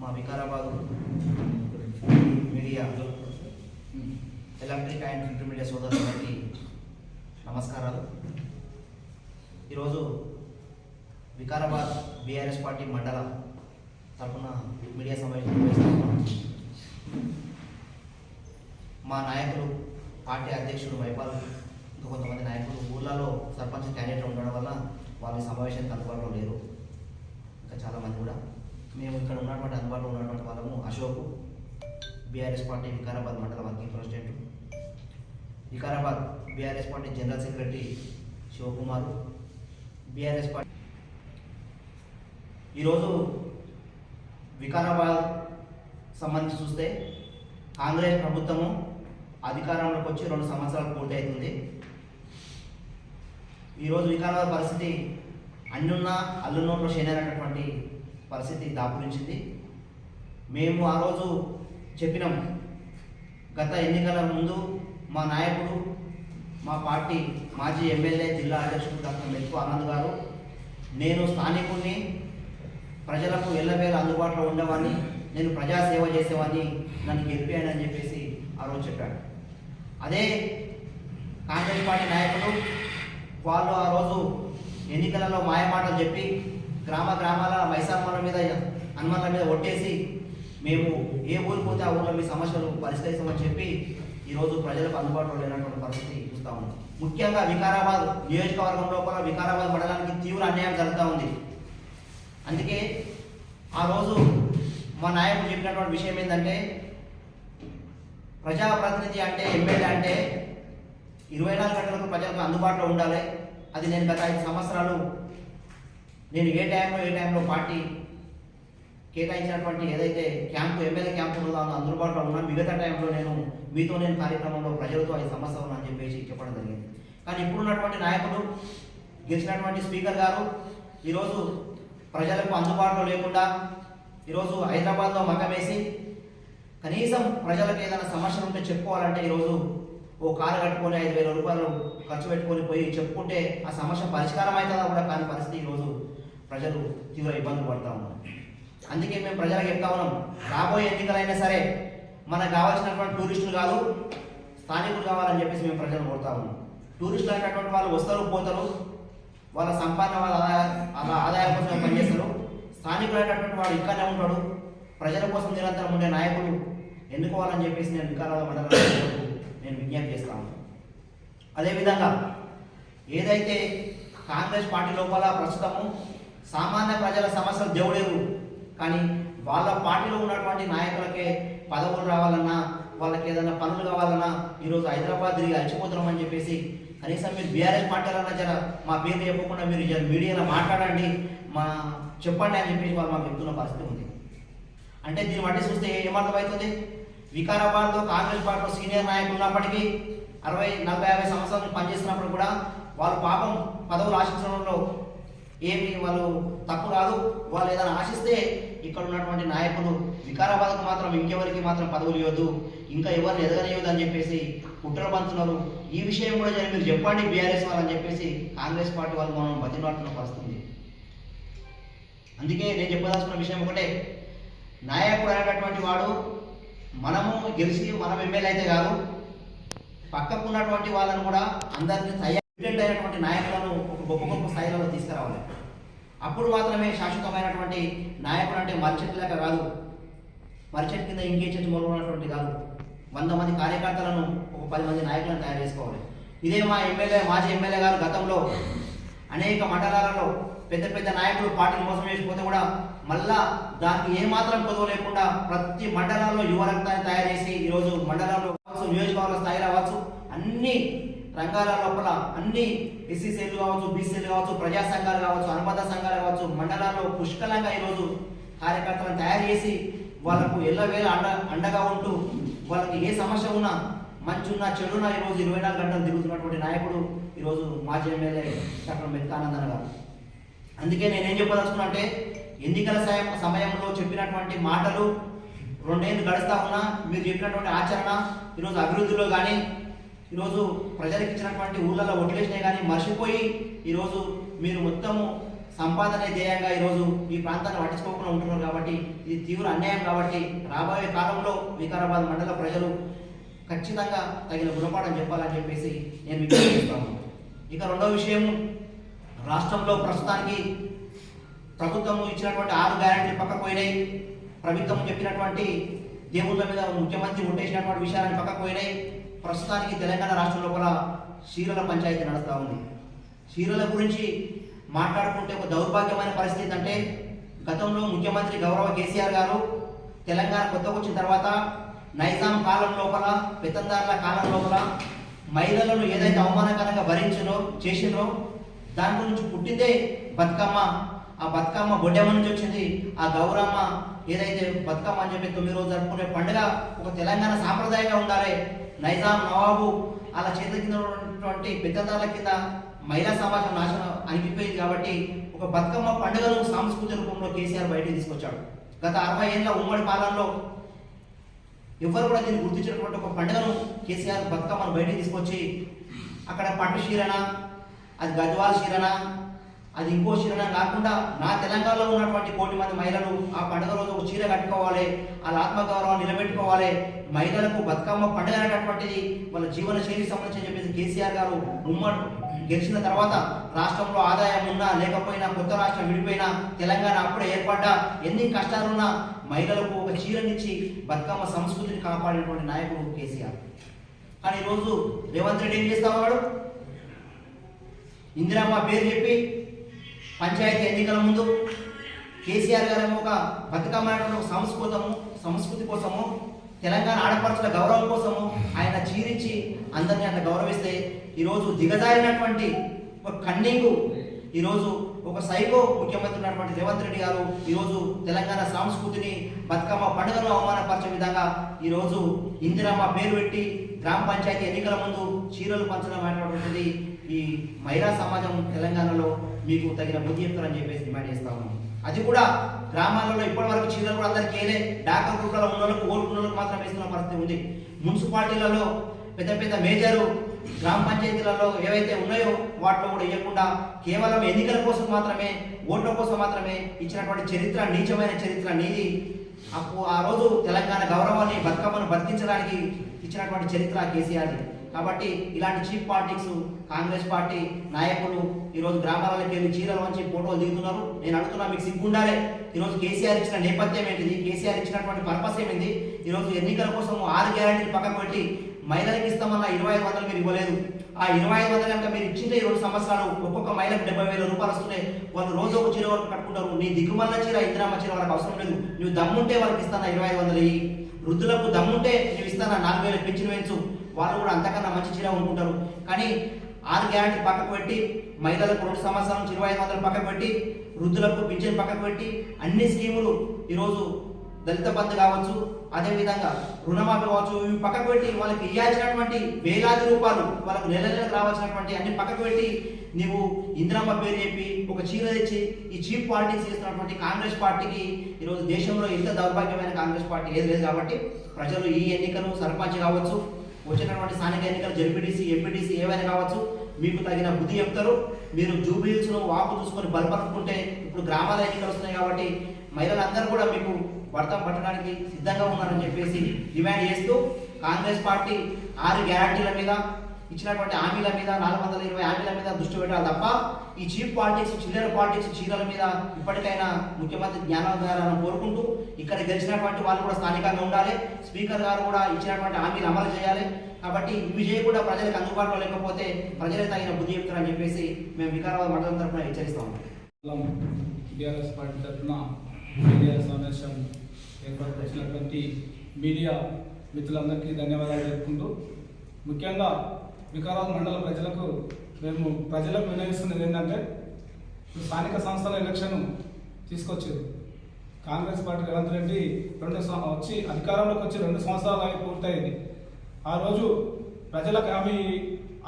మా Vikarabad media electric and print media సోదరులందరికీ నమస్కారాలు. ఈరోజు వికారాబాద్ బీఆర్ఎస్ పార్టీ మండల తరఫున మీడియా సమావేశం నిర్వహిస్తున్నాం మా నాయకులు పార్టీ అధ్యక్షుడు వైపాల్ ఇంకా కొంతమంది నాయకులు ఊళ్ళలో సర్పంచ్ క్యాండిడేట్ ఉండడం వల్ల వాళ్ళు సమావేశానికి అందుబాటులో లేరు. ఇంకా చాలామంది కూడా. మేము ఇక్కడ ఉన్నటువంటి అందుబాటులో ఉన్నటువంటి వాళ్ళము అశోక్ బీఆర్ఎస్ పార్టీ వికారాబాద్ మండల working president. Vikarabad BRS party general secretary Shivakumar. BRS party ఈరోజు వికారాబాద్ సంబంధించి చూస్తే కాంగ్రెస్ ప్రభుత్వము అధికారంలోకి వచ్చి రెండు సంవత్సరాలు పూర్తవుతుంది ఈరోజు వికారాబాద్ పరిస్థితి అన్నున్న అల్లున్నోట్లో చేయనటువంటి పరిస్థితి దాపురించింది. మేము ఆ రోజు చెప్పినాం గత ఎన్నికల ముందు మా నాయకుడు మా పార్టీ మాజీ ఎమ్మెల్యే జిల్లా అధ్యక్షుడు డాక్టర్ మెక్కు ఆనంద్ గారు నేను స్థానికుడిని ప్రజలకు ఎల్లవేళ అందుబాటులో ఉండేవాడిని నేను ప్రజాసేవ చేసేవాడిని నన్ను గెలిపాయని అని చెప్పేసి ఆ రోజు చెప్పాడు. అదే కాంగ్రెస్ పార్టీ నాయకులు వాళ్ళు ఆ రోజు ఎన్నికలలో మాయమాటలు చెప్పి గ్రామ గ్రామాల మైసామ్మల మీద హనుమాన్ల మీద ఒట్టేసి మేము ఏ ఊరు పోతే ఆ ఊళ్ళో మీ సమస్యలు పరిష్కరిస్తామని చెప్పి ఈరోజు ప్రజలకు అందుబాటులో లేనటువంటి పరిస్థితి చూస్తూ ఉంది ముఖ్యంగా వికారాబాద్ నియోజకవర్గం లోపల వికారాబాద్ మండలానికి తీవ్ర అన్యాయం జరుగుతూ ఉంది. అందుకే ఆ రోజు మా నాయకుడు చెప్పినటువంటి విషయం ఏంటంటే ప్రజాప్రతినిధి అంటే ఎమ్మెల్యే అంటే ఇరవై నాలుగు గంటలకు ప్రజలకు అందుబాటులో ఉండాలి. అది నేను గత ఐదు సంవత్సరాలు నేను ఏ టైంలో ఏ టైంలో పార్టీ కేటాయించినటువంటి ఏదైతే క్యాంపు ఎమ్మెల్యే క్యాంపు ఉందో అందులో అందుబాటులో ఉన్నా మిగతా టైంలో నేను మీతో నేను కార్యక్రమంలో ప్రజలతో ఐదు సంవత్సరాలు అని చెప్పేసి చెప్పడం జరిగింది. కానీ ఇప్పుడున్నటువంటి నాయకులు గెలిచినటువంటి స్పీకర్ గారు ఈరోజు ప్రజలకు అందుబాటులో లేకుండా ఈరోజు హైదరాబాద్లో మకమేసి కనీసం ప్రజలకు ఏదైనా సమస్యలు ఉంటే చెప్పుకోవాలంటే ఈరోజు ఓ కారు కట్టుకొని ఐదు వేల రూపాయలు ఖర్చు పెట్టుకొని పోయి చెప్పుకుంటే ఆ సమస్య పరిష్కారం అవుతుందా కూడా కాని పరిస్థితి ఈరోజు ప్రజలు తీవ్ర ఇబ్బందులు పడతా ఉన్నారు. అందుకే మేము ప్రజలకు చెప్తా ఉన్నాం రాబోయే ఎన్నికలైనా సరే మనకు కావాల్సినటువంటి టూరిస్టులు కాదు స్థానికులు కావాలని చెప్పేసి మేము ప్రజలు కోరుతా ఉన్నాం. టూరిస్టులు అనేటటువంటి వాళ్ళు వస్తారు పోతారు వాళ్ళ సంపాదన వాళ్ళ ఆదాయ ఆదాయం కోసం పనిచేస్తారు. స్థానికులు అనేటటువంటి వాడు ఇక్కడనే ఉంటాడు ప్రజల కోసం నిరంతరం ఉండే నాయకులు ఎన్నుకోవాలని చెప్పేసి నేను వికారాల మండల నేను విజ్ఞప్తి చేస్తాను. అదేవిధంగా ఏదైతే కాంగ్రెస్ పార్టీ లోపల ప్రస్తుతము సామాన్య ప్రజల సమస్యలు దేవుడేవు కానీ వాళ్ళ పార్టీలో ఉన్నటువంటి నాయకులకే పదవులు రావాలన్నా వాళ్ళకి ఏదైనా పనులు కావాలన్నా ఈరోజు హైదరాబాద్ తిరిగి అలసిపోతున్నామని చెప్పేసి కనీసం మీరు బీఆర్ఎస్ పార్టీలన్నా జర మా పేరు చెప్పకుండా మీరు మీడియాలో మాట్లాడండి మా చెప్పండి అని చెప్పేసి వాళ్ళు మాకు చెప్తున్న పరిస్థితి ఉంది. అంటే దీన్ని బట్టి చూస్తే ఏమర్థమవుతుంది? వికారాబాద్లో కాంగ్రెస్ పార్టీలో సీనియర్ నాయకులు ఉన్నప్పటికీ అరవై నలభై యాభై సంవత్సరాలు పనిచేస్తున్నప్పుడు కూడా వాళ్ళు పాపం పదవులు ఆశించడంలో ఏమి వాళ్ళు తప్పు కాదు. వాళ్ళు ఏదైనా ఆశిస్తే ఇక్కడ ఉన్నటువంటి నాయకులు వికారాబాద్కు మాత్రం ఇంకెవరికి మాత్రం పదవులు ఇవ్వద్దు ఇంకా ఎవరిని ఎదగనియొద్దు అని చెప్పేసి కుట్రలు పంచున్నారు ఈ విషయం కూడా మీరు చెప్పండి బీఆర్ఎస్ వాళ్ళని అని చెప్పేసి కాంగ్రెస్ పార్టీ వాళ్ళు మనం బతిలాడుతున్న పరిస్థితి అందుకే నేను చెప్పదలుచుకున్న విషయం ఒకటే నాయకుడు అనేటటువంటి వాడు మనము గెలిచి మనం ఎమ్మెల్యే అయితే కాదు పక్కకు ఉన్నటువంటి వాళ్ళను కూడా అందరినీ తయారు అయినటువంటి నాయకులను ఒక గొప్ప గొప్ప స్థాయిలో తీసుకురావాలి. అప్పుడు మాత్రమే శాశ్వతమైనటువంటి నాయకుడు అంటే మర్చెట్ లేక కాదు. మర్చెట్ కింద ఇంకే చెట్టు మొదలున్నటువంటి కాదు. వంద మంది కార్యకర్తలను ఒక పది మంది నాయకులను తయారు చేసుకోవాలి. ఇదే మా ఎమ్మెల్యే మాజీ ఎమ్మెల్యే గారు గతంలో అనేక మండలాలలో పెద్ద పెద్ద నాయకులు పార్టీని మోసం చేసిపోతే కూడా మళ్ళా దానికి ఏమాత్రం కొదవ లేకుండా ప్రతి మండలంలో యువ రక్తాన్ని తయారు చేసి ఈరోజు మండలంలో కావచ్చు నియోజకవర్గ స్థాయిలో అవ్వచ్చు అన్ని రంగాల లోపల అన్ని ఎస్సీసీలు కావచ్చు బీసీలు కావచ్చు ప్రజా సంఘాలు కావచ్చు అనుబంధ సంఘాలు కావచ్చు మండలాల్లో పుష్కలంగా ఈరోజు కార్యకర్తలను తయారు చేసి వాళ్ళకు ఎల్లవేళ అండ అండగా ఉంటూ వాళ్ళకి ఏ సమస్య ఉన్నా మంచి ఉన్నా చెడున్నా ఈరోజు ఇరవై నాలుగు గంటలు తిరుగుతున్నటువంటి నాయకుడు ఈరోజు మాజీ ఎమ్మెల్యే డాక్టర్ మెత్కానందన్ గారు. అందుకే నేనేం చెప్పదలుచుకున్నా అంటే ఎన్నికల సమయంలో చెప్పినటువంటి మాటలు రెండేళ్ళు గడుస్తా ఉన్నా మీరు చెప్పినటువంటి ఆచరణ ఈరోజు అభివృద్ధిలో కానీ ఈరోజు ప్రజలకు ఇచ్చినటువంటి ఊళ్ళలో ఓట్లేసినాయి కానీ మర్చిపోయి ఈరోజు మీరు మొత్తము సంపాదన ధ్యేయంగా ఈరోజు ఈ ప్రాంతాన్ని పట్టించుకోకుండా ఉంటున్నారు కాబట్టి ఇది తీవ్ర అన్యాయం కాబట్టి రాబోయే కాలంలో వికారాబాద్ మండల ప్రజలు ఖచ్చితంగా తగిన గుణపాఠం చెప్పాలని చెప్పేసి నేను విజ్ఞప్తి ఇక రెండో విషయం రాష్ట్రంలో ప్రస్తుతానికి ప్రభుత్వం ఇచ్చినటువంటి ఆరు గ్యారెంటీలు పక్కకు పోయినాయి. ప్రభుత్వం చెప్పినటువంటి దేవుళ్ళ మీద ముఖ్యమంత్రి ఉండేసినటువంటి విషయాలను పక్కకు పోయినాయి. ప్రస్తుతానికి తెలంగాణ రాష్ట్రం లోపల సీరల పంచాయతీ నడుస్తూ ఉంది. సీరల గురించి మాట్లాడుకుంటే ఒక దౌర్భాగ్యమైన పరిస్థితి అంటే గతంలో ముఖ్యమంత్రి గౌరవ కేసీఆర్ గారు తెలంగాణ కొత్తకొచ్చిన వచ్చిన తర్వాత నైజాం కాలం లోపల పెత్తందారుల కాలం లోపల మహిళలను ఏదైతే అవమానకరంగా భరించినో చేసినో దాని గురించి పుట్టిందే బతుకమ్మ. ఆ బతుకమ్మ బొడ్డెమ్మ నుంచి వచ్చింది. ఆ గౌరమ్మ ఏదైతే బతుకమ్మ అని చెప్పి తొమ్మిది రోజులు జరుపుకునే పండుగ ఒక తెలంగాణ సాంప్రదాయంగా ఉండాలి. నైజాం నవాబు అలా చేత కింద ఉన్నటువంటి పెద్దదారుల కింద మహిళా సమాజం నాశనం అనిపిపోయింది కాబట్టి ఒక బతుకమ్మ పండుగను సాంస్కృతిక రూపంలో కేసీఆర్ బయటకు తీసుకొచ్చాడు. గత అరవై ఏళ్ళ ఉమ్మడి పాలనలో ఎవరు కూడా దీన్ని గుర్తించినటువంటి ఒక పండుగను కేసీఆర్ బతుకమ్మను బయటకు తీసుకొచ్చి అక్కడ పట్టు చీరన అది గద్వాల చీరన అది ఇంకో చీరన కాకుండా నా తెలంగాణలో ఉన్నటువంటి కోటి మంది మహిళలు ఆ పండుగ రోజు ఒక చీర కట్టుకోవాలి వాళ్ళ ఆత్మగౌరవాన్ని నిలబెట్టుకోవాలి మహిళలకు బతుకమ్మ పండుగ అనేటటువంటిది వాళ్ళ జీవన శైలికి సంబంధించి చెప్పేసి కేసీఆర్ గారు ఉమ్మడి గెలిచిన తర్వాత రాష్ట్రంలో ఆదాయం ఉన్నా లేకపోయినా కొత్త రాష్ట్రం విడిపోయినా తెలంగాణ అప్పుడే ఏర్పడ్డా ఎన్ని కష్టాలున్నా మహిళలకు ఒక చీరనిచ్చి బతుకమ్మ సంస్కృతిని కాపాడినటువంటి నాయకుడు కేసీఆర్. కానీ ఈరోజు రేవంత్ రెడ్డి ఏం చేస్తా ఉన్నాడు? ఇందిరమ్మ పేరు చెప్పి పంచాయతీ ఎన్నికల ముందు కేసీఆర్ గారు ఒక బతుకమ్మ ఒక సంస్కృతము సంస్కృతి కోసము తెలంగాణ ఆడపడుచుల గౌరవం కోసము ఆయన చీరించి అందరినీ అట్లా గౌరవిస్తే ఈరోజు దిగజారినటువంటి ఒక కన్నింగు ఈరోజు ఒక సైకో ముఖ్యమంత్రి ఉన్నటువంటి రేవంత్ రెడ్డి గారు ఈరోజు తెలంగాణ సంస్కృతిని బతుకమ్మ పండుగను అవమానపరిచే విధంగా ఈరోజు ఇందిరమ్మ పేరు పెట్టి గ్రామ పంచాయతీ ఎన్నికల ముందు చీరలు పంచడం అనేటువంటిది ఈ మహిళా సమాజం తెలంగాణలో మీకు తగిన బుద్ధి చెప్తారని చెప్పేసి డిమాండ్ చేస్తా ఉన్నాం. అది కూడా గ్రామాలలో ఇప్పటి వరకు చీరలు కూడా అందరికీ వేయలే డాక్టర్ గ్రూప్లలో ఉన్న వాళ్ళకు ఓటు వాళ్ళకి మాత్రం వేస్తున్న పరిస్థితి ఉంది. మున్సిపాలిటీలలో పెద్ద పెద్ద మేజరు గ్రామ పంచాయతీలలో ఏవైతే ఉన్నాయో వాటిలో కూడా ఇవ్వకుండా కేవలం ఎన్నికల కోసం మాత్రమే ఓట్ల కోసం మాత్రమే ఇచ్చినటువంటి చరిత్ర నీచమైన చరిత్ర నీది. అప్పుడు ఆ రోజు తెలంగాణ గౌరవాన్ని బతుకమ్మను బతికించడానికి ఇచ్చినటువంటి చరిత్ర కేసీఆర్ది. కాబట్టి ఇలాంటి చీప్ పాలిటిక్స్ కాంగ్రెస్ పార్టీ నాయకులు ఈరోజు గ్రామాలకు వెళ్ళి చీరలు వంచి ఫోటోలు దిగుతున్నారు. నేను అడుగుతున్నా మీకు సిగ్గుండాలే ఈరోజు కేసీఆర్ ఇచ్చిన నేపథ్యం ఏంటిది? కేసీఆర్ ఇచ్చినటువంటి పర్పస్ ఏమింది ఈరోజు ఎన్నికల కోసం ఆరు గ్యారంటీలు పక్కకు పెట్టి మహిళలకు ఇస్తామన్న ఇరవై ఐదు వందలు మీరు ఇవ్వలేదు. ఆ ఇరవై ఐదు వందలు కనుక మీరు ఇచ్చిందే ఈ రెండు సంవత్సరాలు ఒక్కొక్క మహిళకు డెబ్బై వేల రూపాయలు వస్తున్నాయి. వాళ్ళు రోజు ఒక చీర వరకు కట్టుకుంటారు. నీ దిగుమల్ల చీర ఇందిరామ్మ చీర వాళ్ళకి అవసరం లేదు. నువ్వు దమ్ముంటే వాళ్ళకి ఇస్తాను ఇరవై ఐదు వందలు వృద్ధులకు దమ్ముంటే నువ్వు ఇస్తాను నాలుగు వేల పెంచిన వేయించు వాళ్ళు కూడా అంతకన్నా మంచి చీర కొనుక్కుంటారు. కానీ ఆరు గ్యారెంటీ పక్కకు పెట్టి మహిళలకు రెండు సంవత్సరాల నుంచి ఇరవై ఐదు వందలు పక్కకు పెట్టి వృద్ధులకు పింఛన్ పక్కకు పెట్టి అన్ని స్కీములు ఈరోజు దళిత బంధు కావచ్చు అదేవిధంగా రుణమాఫీ కావచ్చు ఇవి పక్కకు పెట్టి వాళ్ళకి ఇవ్వాల్సినటువంటి వేలాది రూపాయలు వాళ్ళకు నెల నెలకు రావాల్సినటువంటి అన్ని పక్కకు పెట్టి నీవు ఇందిరమ్మ పేరు చెప్పి ఒక చీర తెచ్చి ఈ చీప్ పాలిటిక్స్ చేస్తున్నటువంటి కాంగ్రెస్ పార్టీకి ఈరోజు దేశంలో ఇంత దౌర్భాగ్యమైన కాంగ్రెస్ పార్టీ ఏది లేదు కాబట్టి ప్రజలు ఈ ఎన్నికలు సర్పంచ్ కావచ్చు వచ్చినటువంటి స్థానిక ఎన్నికలు జడ్పీటీసీ ఎంపీటీసీ ఏవైనా కావచ్చు మీకు తగిన బుద్ధి చెప్తారు. మీరు జూబిల్స్ను వాపు చూసుకొని బలపరుచుకుంటే ఇప్పుడు గ్రామాల ఎన్నికలు వస్తున్నాయి కాబట్టి మహిళలందరూ కూడా మీకు వర్తం పట్టడానికి సిద్ధంగా ఉన్నారని చెప్పేసి డిమాండ్ చేస్తూ కాంగ్రెస్ పార్టీ ఆరు గ్యారంటీల మీద ఇచ్చినటువంటి హామీల మీద నాలుగు వందల ఇరవై హామీల మీద దృష్టి పెట్టాలి తప్ప ఈ చీప్ పాలిటిక్స్ చిల్లర పాలిటిక్స్ చీరల మీద ఇప్పటికైనా ముఖ్యమంత్రి జ్ఞానోదయాలను కోరుకుంటూ ఇక్కడ గెలిచినటువంటి వాళ్ళు కూడా స్థానికంగా ఉండాలి. స్పీకర్ గారు కూడా ఇచ్చినటువంటి హామీలు అమలు చేయాలి. కాబట్టి ఇవి చేయకుండా ప్రజలకు అందుబాటులో లేకపోతే ప్రజలే తగిన బుద్ధి చెప్తారని చెప్పేసి మేము వికారాబాద్ మండలం తరఫున హెచ్చరిస్తాం మండలం పార్టీ తరఫున మీడియా సమావేశం ఏర్పాటు చేసినటువంటి మీడియా మిత్రులందరికీ ధన్యవాదాలు తెలుపుకుంటూ ముఖ్యంగా వికారాబాద్ మండల ప్రజలకు మేము ప్రజలకు వినియోగిస్తున్నది ఏంటంటే స్థానిక సంస్థల ఎలక్షన్ తీసుకొచ్చారు. కాంగ్రెస్ పార్టీ రేవంత్ రెడ్డి రెండు వచ్చి అధికారంలోకి వచ్చి రెండు సంవత్సరాలు అవి పూర్తయింది. ఆ రోజు ప్రజలకు హామీ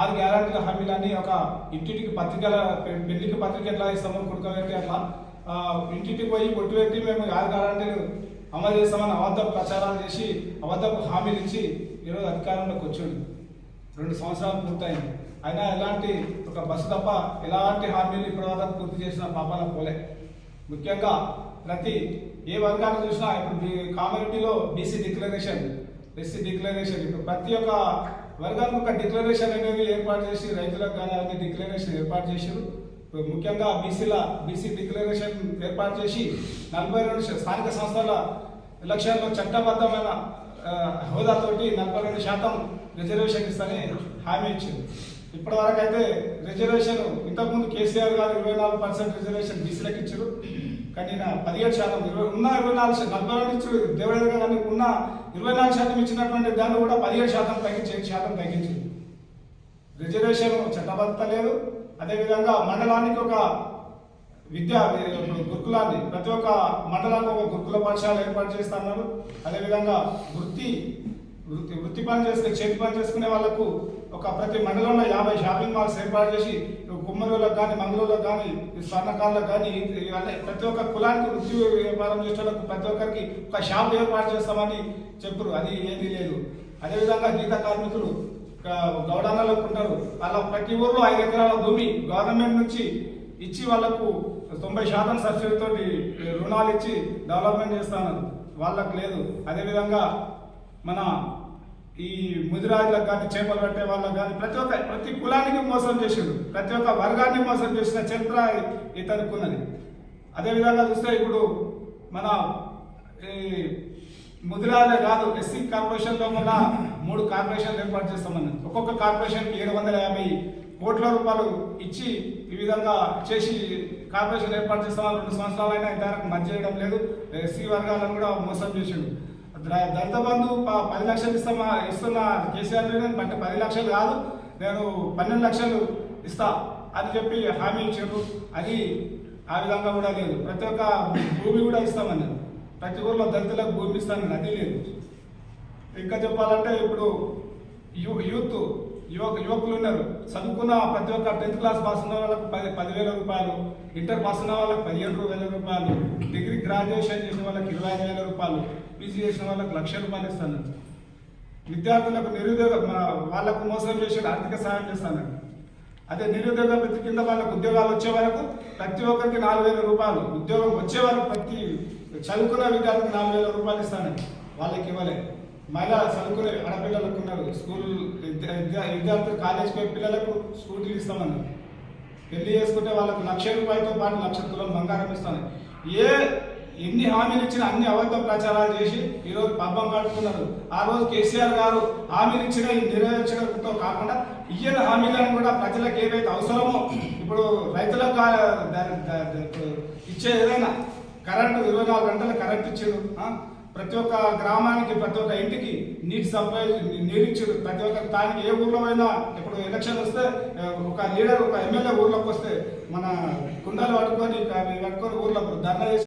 ఆరు గ్యారంటీల హామీలన్నీ ఒక ఇంటింటికి పత్రికల పెళ్ళికి పత్రిక ఎట్లా ఇస్తామో కుడకబెట్టి అట్లా ఇంటికి ఇంటింటికి పోయి కొట్టు పెట్టి మేము ఆరు గ్యారంటీలు అమలు చేస్తామని అబద్ధ ప్రచారాలు చేసి అబద్ధపు హామీలు ఇచ్చి ఈరోజు అధికారంలోకి వచ్చాడు. రెండు సంవత్సరాలు పూర్తయింది. అయినా ఎలాంటి ఒక బస్సు తప్ప ఎలాంటి హామీలు ఇప్పటివరకు పూర్తి చేసిన పాపాల పోలే. ముఖ్యంగా ప్రతి ఏ వర్గాన్ని చూసినా ఇప్పుడు బీ- కామ్యూనిటీలో బీసీ డిక్లరేషన్ ఎస్సీ డిక్లరేషన్ ఇప్పుడు ప్రతి ఒక్క వర్గానికి ఒక డిక్లరేషన్ అనేది ఏర్పాటు చేసి రైతులకు కానీ అవన్నీ డిక్లరేషన్ ఏర్పాటు చేశారు ముఖ్యంగా బీసీల బీసీ డిక్లరేషన్ ఏర్పాటు చేసి నలభై రెండు స్థానిక సంస్థల ఎలక్షన్లో చట్టబద్ధమైన హోదాతోటి నలభై రెండు శాతం రిజర్వేషన్ ఇస్తానని హామీ ఇచ్చింది. ఇప్పటి వరకు అయితే రిజర్వేషన్ ఇంతకుముందు కేసీఆర్ గారు ఇరవై నాలుగు పర్సెంట్ రిజర్వేషన్ బీసీలకు ఇచ్చారు. కానీ నా పదిహేడు శాతం ఇరవై ఉన్న ఇరవై నాలుగు శాతం నలభై రెండు ఇచ్చారు. దేవేంద్ర కానీ ఉన్న ఇరవై నాలుగు శాతం ఇచ్చినటువంటి దాన్ని కూడా పదిహేడు శాతం తగ్గించి ఏడు శాతం తగ్గించింది. రిజర్వేషన్ చట్టబద్ధత లేదు. అదేవిధంగా మండలానికి ఒక విద్యా గురుకులాన్ని ప్రతి ఒక్క మండలంలో ఒక గురుకుల పాఠశాల ఏర్పాటు చేస్తున్నారు అదేవిధంగా వృత్తి వృత్తి వృత్తి పని చేసుకునే చేతి పని చేసుకునే వాళ్ళకు ఒక ప్రతి మండలంలో యాభై షాపింగ్ మాల్స్ ఏర్పాటు చేసి కుమ్మరులకు కానీ మంగళూరులకు కానీ స్వర్ణకారులకు కానీ ప్రతి ఒక్క కులానికి వృత్తి వ్యాపారం చేసే ప్రతి ఒక్కరికి ఒక షాప్ ఏర్పాటు చేస్తామని చెప్పరు. అది ఏది లేదు. అదేవిధంగా గీత కార్మికులు గౌడాలలో ఉంటారు. అలా ప్రతి ఊర్లో ఐదు ఎకరాల భూమి గవర్నమెంట్ నుంచి ఇచ్చి వాళ్ళకు తొంభై శాతం సబ్సిడీతో రుణాలు ఇచ్చి డెవలప్మెంట్ చేస్తాను. వాళ్ళకు లేదు. అదేవిధంగా మన ఈ ముదిరాజులకు కానీ చేపలు పట్టే వాళ్ళకు కానీ ప్రతి ఒక్క ప్రతి కులానికి మోసం చేసిండు. ప్రతి ఒక్క వర్గాన్ని మోసం చేసిన చరిత్ర ఇతనుకున్నది. అదేవిధంగా చూస్తే ఇప్పుడు మన ఈ ముదిరాజే కాదు ఎస్సీ కార్పొరేషన్లో మన మూడు కార్పొరేషన్లు ఏర్పాటు చేస్తామని ఒక్కొక్క కార్పొరేషన్కి ఏడు వందల యాభై కోట్ల రూపాయలు ఇచ్చి ఈ విధంగా చేసి కార్పొరేషన్ ఏర్పాటు చేస్తామని రెండు సంవత్సరాలు అయినా ఇంతవరకు మంచి చేయడం లేదు. ఎస్సీ వర్గాలను కూడా మోసం చేసిండు. దళిత బంధు పది లక్షలు ఇస్తామా ఇస్తున్న కేసీఆర్ అంటే పది లక్షలు కాదు. నేను పన్నెండు లక్షలు ఇస్తా అని చెప్పి హామీ ఇచ్చారు అది ఆ విధంగా కూడా లేదు. ప్రతి ఒక్క భూమి కూడా ఇస్తామన్నారు. ప్రతి ఊర్లో దళితులకు భూమి ఇస్తానని అది లేదు. ఇంకా చెప్పాలంటే ఇప్పుడు యూ యూత్ యువక యువకులు ఉన్నారు. చదువుకున్న ప్రతి ఒక్క టెన్త్ క్లాస్ పాస్ ఉన్న వాళ్ళకు పది పదివేల రూపాయలు. ఇంటర్ పాస్ ఉన్న వాళ్ళకి పదిహేను వేల రూపాయలు. డిగ్రీ గ్రాడ్యుయేషన్ చేసిన వాళ్ళకి ఇరవై ఐదు వేల రూపాయలు. పీజీ చేసిన వాళ్ళకి లక్ష రూపాయలు ఇస్తాను. విద్యార్థులకు నిరుద్యోగ వాళ్ళకు మోసం చేసి ఆర్థిక సహాయం చేస్తాను. అదే నిరుద్యోగ వృత్తి కింద వాళ్ళకు ఉద్యోగాలు వచ్చే వరకు ప్రతి ఒక్కరికి నాలుగు వేల రూపాయలు. ఉద్యోగం వచ్చే వరకు ప్రతి చదువుకున్న విద్యార్థికి నాలుగు వేల రూపాయలు ఇస్తాను. వాళ్ళకి ఇవ్వలేదు మహిళా చదువుకునే ఆడపిల్లలకు ఉన్నారు. స్కూల్ విద్యా విద్యార్థులు కాలేజీకి పోయే పిల్లలకు స్కూటీలు ఇస్తామన్నారు. పెళ్ళి చేసుకుంటే వాళ్ళకు లక్ష రూపాయలతో పాటు లక్ష తులం బంగారం ఇస్తాను. ఏ ఎన్ని హామీలు ఇచ్చినా అన్ని అబద్ధ ప్రచారాలు చేసి ఈరోజు పబ్బం కడుతున్నారు ఆ రోజు కేసీఆర్ గారు హామీలు ఇచ్చిన ఈ నెరవేర్చడంతో కాకుండా ఇయ్యని హామీలను కూడా ప్రజలకు ఏదైతే అవసరమో ఇప్పుడు రైతులకు ఇచ్చే ఏదైనా కరెంటు ఇరవై నాలుగు గంటలు కరెంట్ ఇచ్చారు ప్రతి ఒక్క గ్రామానికి ప్రతి ఒక్క ఇంటికి నీటి సప్లై నీరు ఇచ్చారు. ప్రతి ఒక్క దానికి ఏ ఊర్లో అయినా ఇప్పుడు ఎలక్షన్ వస్తే ఒక లీడర్ ఒక ఎమ్మెల్యే ఊర్లోకి వస్తే మన కుండలు పట్టుకొని పట్టుకొని ఊర్లో ధర్నా చేసి